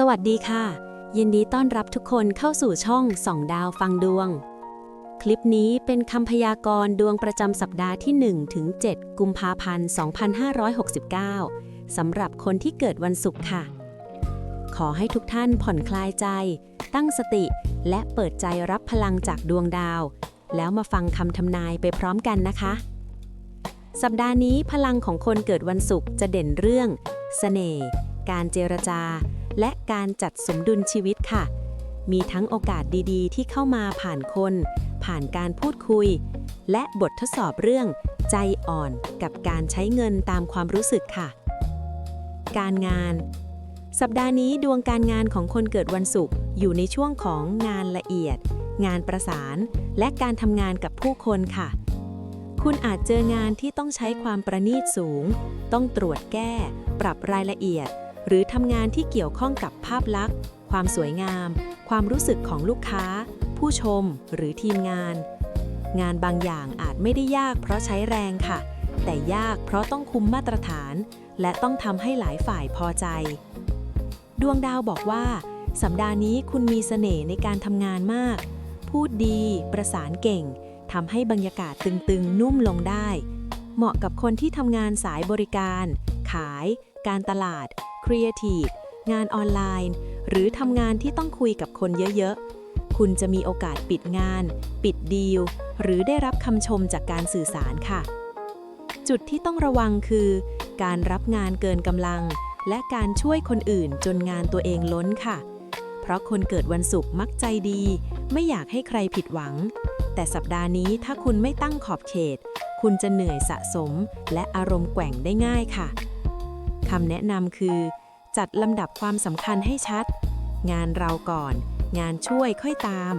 สวัสดีค่ะ ยินดีต้อนรับทุกคนเข้าสู่ช่องสองดาวฟังดวง คลิปนี้เป็นคำพยากรณ์ดวงประจำสัปดาห์ที่1ถึง7กุมภาพันธ์ 2569 สำหรับคนที่เกิดวันศุกร์ค่ะ ขอให้ทุกท่านผ่อนคลายใจ ตั้งสติ และเปิดใจรับพลังจากดวงดาว แล้วมาฟังคำทำนายไปพร้อมกันนะคะ สัปดาห์นี้พลังของคนเกิดวันศุกร์จะเด่นเรื่องเสน่ห์การเจรจา และการจัดสมดุลชีวิตค่ะ มีทั้งโอกาสดีๆ ที่เข้ามาผ่านคน ผ่านการพูดคุย และบททดสอบเรื่องใจอ่อนกับการใช้เงินตามความรู้สึกค่ะ การงาน สัปดาห์นี้ดวงการงานของคนเกิดวันศุกร์อยู่ในช่วงของงานละเอียด งานประสาน และการทำงานกับผู้คนค่ะ คุณอาจเจองานที่ต้องใช้ความประณีตสูง ต้องตรวจแก้ ปรับรายละเอียด หรือทำงานที่เกี่ยวข้องกับภาพลักษณ์ ความสวยงาม ความรู้สึกของลูกค้า ผู้ชม หรือทีมงาน งานบางอย่างอาจไม่ได้ยากเพราะใช้แรงค่ะ แต่ยากเพราะต้องคุมมาตรฐาน และต้องทำให้หลายฝ่ายพอใจ ดวงดาวบอกว่า สัปดาห์นี้คุณมีเสน่ห์ในการทำงานมาก พูดดี ประสานเก่งทำให้บรรยากาศตึงๆ นุ่มลงได้ เหมาะกับคนที่ทำงานสายบริการ ขาย การตลาด ครีเอทีฟ งานออนไลน์ หรือทำงานที่ต้องคุยกับคนเยอะๆ คุณจะมีโอกาสปิดงาน ปิดดีล หรือได้รับคำชมจากการสื่อสารค่ะ จุดที่ต้องระวังคือ การรับงานเกินกำลัง และการช่วยคนอื่นจนงานตัวเองล้นค่ะ เพราะคนเกิดวันศุกร์มักใจดี ไม่อยากให้ใครผิดหวัง แต่สัปดาห์นี้ถ้าคุณไม่ตั้งขอบเขต คุณจะเหนื่อยสะสม และอารมณ์แกว่งได้ง่ายค่ะ คำแนะนำคือ จัดลำดับความสำคัญให้ชัด งานเราก่อน งานช่วยค่อยตาม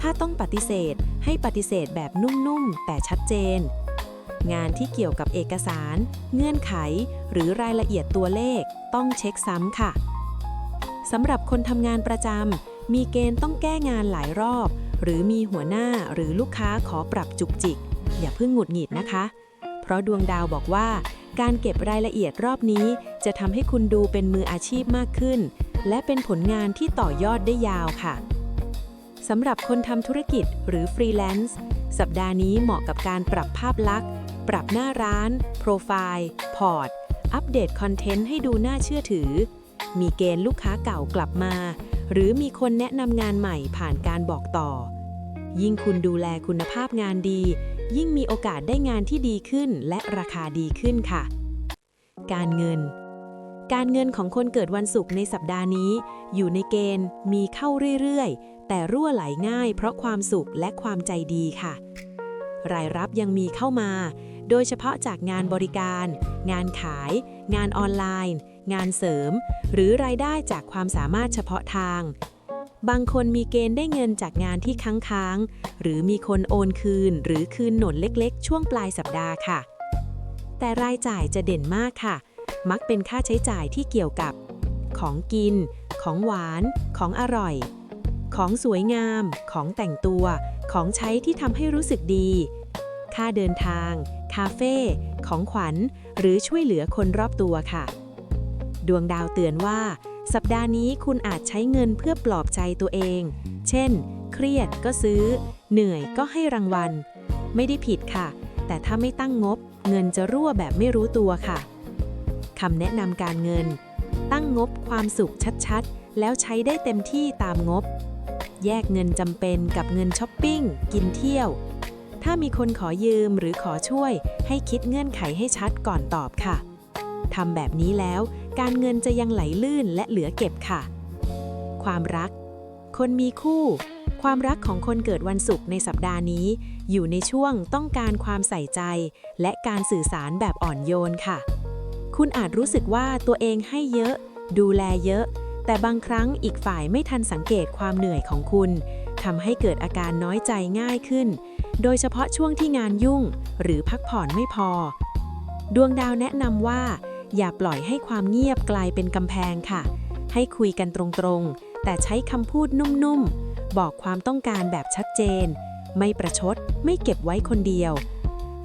ถ้าต้องปฏิเสธให้ปฏิเสธแบบนุ่มๆ แต่ชัดเจน งานที่เกี่ยวกับเอกสาร เงื่อนไข หรือรายละเอียดตัวเลข ต้องเช็คซ้ำค่ะสำหรับคนทำงานประจำมีเกณฑ์ต้องแก้งานหลายรอบ หรือมีหัวหน้าหรือลูกค้าขอปรับจุกจิก อย่าเพิ่งหงุดหงิดนะคะ เพราะดวงดาวบอกว่า การเก็บรายละเอียดรอบนี้ จะทำให้คุณดูเป็นมืออาชีพมากขึ้น และเป็นผลงานที่ต่อยอดได้ยาวค่ะสำหรับคนทำธุรกิจหรือฟรีแลนซ์สัปดาห์นี้เหมาะกับการปรับภาพลักษณ์ ปรับหน้าร้าน โปรไฟล์ พอร์ต อัปเดตคอนเทนต์ให้ดูน่าเชื่อถือ มีเกณฑ์ลูกค้าเก่ากลับมา หรือมีคนแนะนำงานใหม่ผ่านการบอกต่อ ยิ่งคุณดูแลคุณภาพงานดี ยิ่งมีโอกาสได้งานที่ดีขึ้นและราคาดีขึ้นค่ะ การเงิน การเงินของคนเกิดวันศุกร์ในสัปดาห์นี้ อยู่ในเกณฑ์มีเข้าเรื่อยๆ แต่รั่วไหลง่าย เพราะความสุขและความใจดีค่ะ รายรับยังมีเข้ามา โดยเฉพาะจากงานบริการ งานขาย งานออนไลน์ งานเสริม หรือรายได้จากความสามารถเฉพาะทาง บางคนมีเกณฑ์ได้เงินจากงานที่ค้างๆ หรือมีคนโอนคืน หรือคืนหนนเล็กๆ ช่วงปลายสัปดาห์ค่ะ แต่รายจ่ายจะเด่นมากค่ะ มักเป็นค่าใช้จ่ายที่เกี่ยวกับ ของกิน ของหวาน ของอร่อย ของสวยงาม ของแต่งตัว ของใช้ที่ทำให้รู้สึกดี ค่าเดินทาง คาเฟ่ ของขวัญ หรือช่วยเหลือคนรอบตัวค่ะ ดวงดาวเตือนว่า สัปดาห์นี้คุณอาจใช้เงินเพื่อปลอบใจตัวเอง เช่น เครียดก็ซื้อ เหนื่อยก็ให้รางวัล ไม่ได้ผิดค่ะ แต่ถ้าไม่ตั้งงบ เงินจะรั่วแบบไม่รู้ตัวค่ะคำแนะนำการเงิน ตั้งงบความสุขชัดๆ แล้วใช้ได้เต็มที่ตามงบ แยกเงินจำเป็นกับเงินช้อปปิ้ง กินเที่ยว ถ้ามีคนขอยืมหรือขอช่วย ให้คิดเงื่อนไขให้ชัดก่อนตอบค่ะทำแบบนี้แล้ว การเงินจะยังไหลลื่นและเหลือเก็บค่ะ ความรัก คนมีคู่ ความรักของคนเกิดวันศุกร์ในสัปดาห์นี้ อยู่ในช่วงต้องการความใส่ใจ และการสื่อสารแบบอ่อนโยนค่ะ คุณอาจรู้สึกว่าตัวเองให้เยอะ ดูแลเยอะ แต่บางครั้งอีกฝ่ายไม่ทันสังเกตความเหนื่อยของคุณทำให้เกิดอาการน้อยใจง่ายขึ้น โดยเฉพาะช่วงที่งานยุ่ง หรือพักผ่อนไม่พอ ดวงดาวแนะนำว่า อย่าปล่อยให้ความเงียบกลายเป็นกำแพงค่ะ ให้คุยกันตรงๆ แต่ใช้คำพูดนุ่มๆ บอกความต้องการแบบชัดเจน ไม่ประชด ไม่เก็บไว้คนเดียว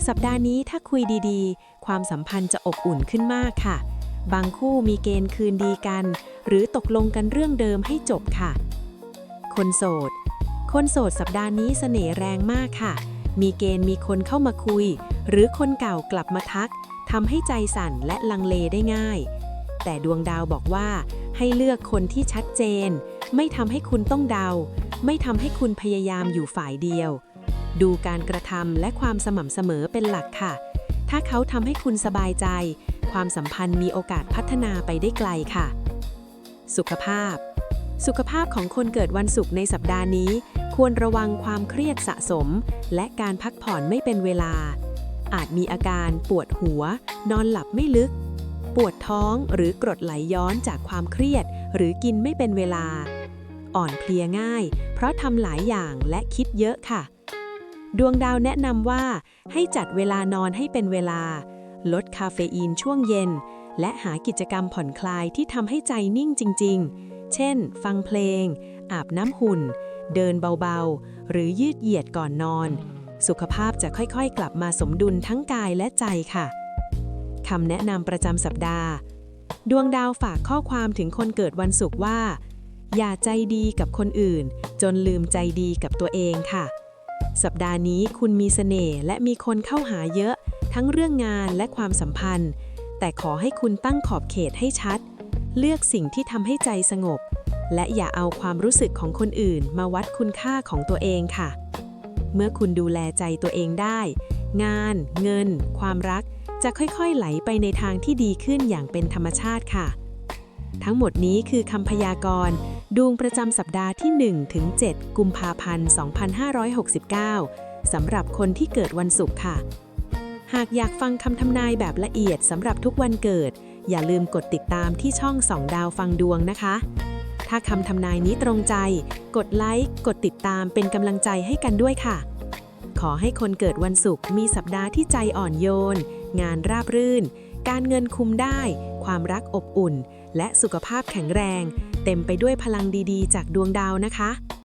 สัปดาห์นี้ถ้าคุยดีๆ ความสัมพันธ์จะอบอุ่นขึ้นมากค่ะ บางคู่มีเกณฑ์คืนดีกัน หรือตกลงกันเรื่องเดิมให้จบค่ะ คนโสด คนโสดสัปดาห์นี้เสน่ห์แรงมากค่ะ มีเกณฑ์มีคนเข้ามาคุย หรือคนเก่ากลับมาทัก ทำให้ใจสั่นและลังเลได้ง่าย แต่ดวงดาวบอกว่า ให้เลือกคนที่ชัดเจน ไม่ทำให้คุณต้องเดา ไม่ทำให้คุณพยายามอยู่ฝ่ายเดียว ดูการกระทำและความสม่ำเสมอเป็นหลักค่ะ ถ้าเขาทำให้คุณสบายใจ ความสัมพันธ์มีโอกาสพัฒนาไปได้ไกลค่ะ สุขภาพ สุขภาพของคนเกิดวันศุกร์ในสัปดาห์นี้ ควรระวังความเครียดสะสม และการพักผ่อนไม่เป็นเวลา อาจมีอาการปวดหัว นอนหลับไม่ลึก ปวดท้องหรือกรดไหลย้อนจากความเครียด หรือกินไม่เป็นเวลา อ่อนเพลียง่าย เพราะทำหลายอย่างและคิดเยอะค่ะ ดวงดาวแนะนำว่า ให้จัดเวลานอนให้เป็นเวลา ลดคาเฟอีนช่วงเย็น และหากิจกรรมผ่อนคลายที่ทำให้ใจนิ่งจริง ๆ เช่น ฟังเพลง อาบน้ำหุ่น เดินเบาๆ หรือยืดเหยียดก่อนนอน สุขภาพจะค่อยๆ กลับมาสมดุลทั้งกายและใจค่ะคำแนะนำประจำสัปดาห์ ดวงดาวฝากข้อความถึงคนเกิดวันศุกร์ว่า อย่าใจดีกับคนอื่น จนลืมใจดีกับตัวเองค่ะ สัปดาห์นี้คุณมีเสน่ห์และมีคนเข้าหาเยอะ ทั้งเรื่องงานและความสัมพันธ์ แต่ขอให้คุณตั้งขอบเขตให้ชัด เลือกสิ่งที่ทำให้ใจสงบ และอย่าเอาความรู้สึกของคนอื่นมาวัดคุณค่าของตัวเองค่ะ เมื่อคุณดูแลใจตัวเองได้ งาน เงิน ความรัก จะค่อยๆไหลไปในทางที่ดีขึ้นอย่างเป็นธรรมชาติค่ะ ทั้งหมดนี้คือคำพยากรณ์ดวงประจำสัปดาห์ที่ 1 ถึง 7 กุมภาพันธ์ 2569 สำหรับคนที่เกิดวันศุกร์ค่ะ หากอยากฟังคำทำนายแบบละเอียดสำหรับทุกวันเกิด อย่าลืมกดติดตามที่ช่องสองดาวฟังดวงนะคะ ถ้าคำทำนายนี้ตรงใจ กดไลค์ กดติดตามเป็นกำลังใจให้กันด้วยค่ะ ขอให้คนเกิดวันศุกร์มีสัปดาห์ที่ใจอ่อนโยน งานราบรื่น การเงินคุมได้ ความรักอบอุ่น และสุขภาพแข็งแรง เต็มไปด้วยพลังดีๆ จากดวงดาวนะคะ